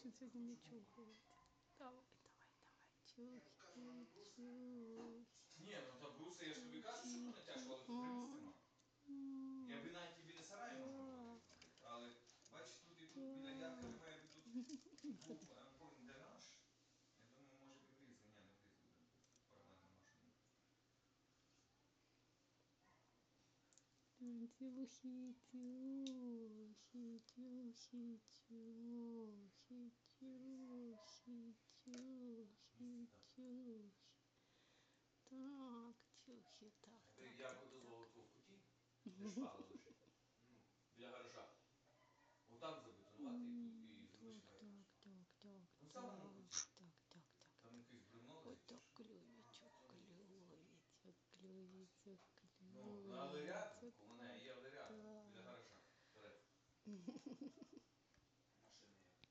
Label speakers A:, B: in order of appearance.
A: Ну, а що ж він сьогодні не чухає? Давай, давай, давай, чухи, чухи.
B: Ні, ну то бруси, я ж тобі кажу, що воно тяжко, але тут примістимо.
A: М,
B: Я би навіть і біля сараю можу робити. Але бачиш, тут і тут біля ярка немає тут був а, дренаж. Я думаю, може би влізли. Ні, не влізли. Парламент на машину.
A: Тюхи, тюхи, тюхи, Так, тюхи, так,
B: Ти
A: так,
B: ярко
A: так,
B: дозволив в куті, де шпала лежить. Ну, Біля гаража. Отам забетонувати і, і
A: так,
B: залишити
A: так,
B: гараж.
A: так, так,
B: Ну, в самому
A: так,
B: куті.
A: так, так, так.
B: Там якесь бревно
A: Ой,
B: лежить.
A: так клюється, клюється, клюється,
B: Ну, але рядом,
A: клюється.
B: коло неї є але рядом, біля гаража. Вперед.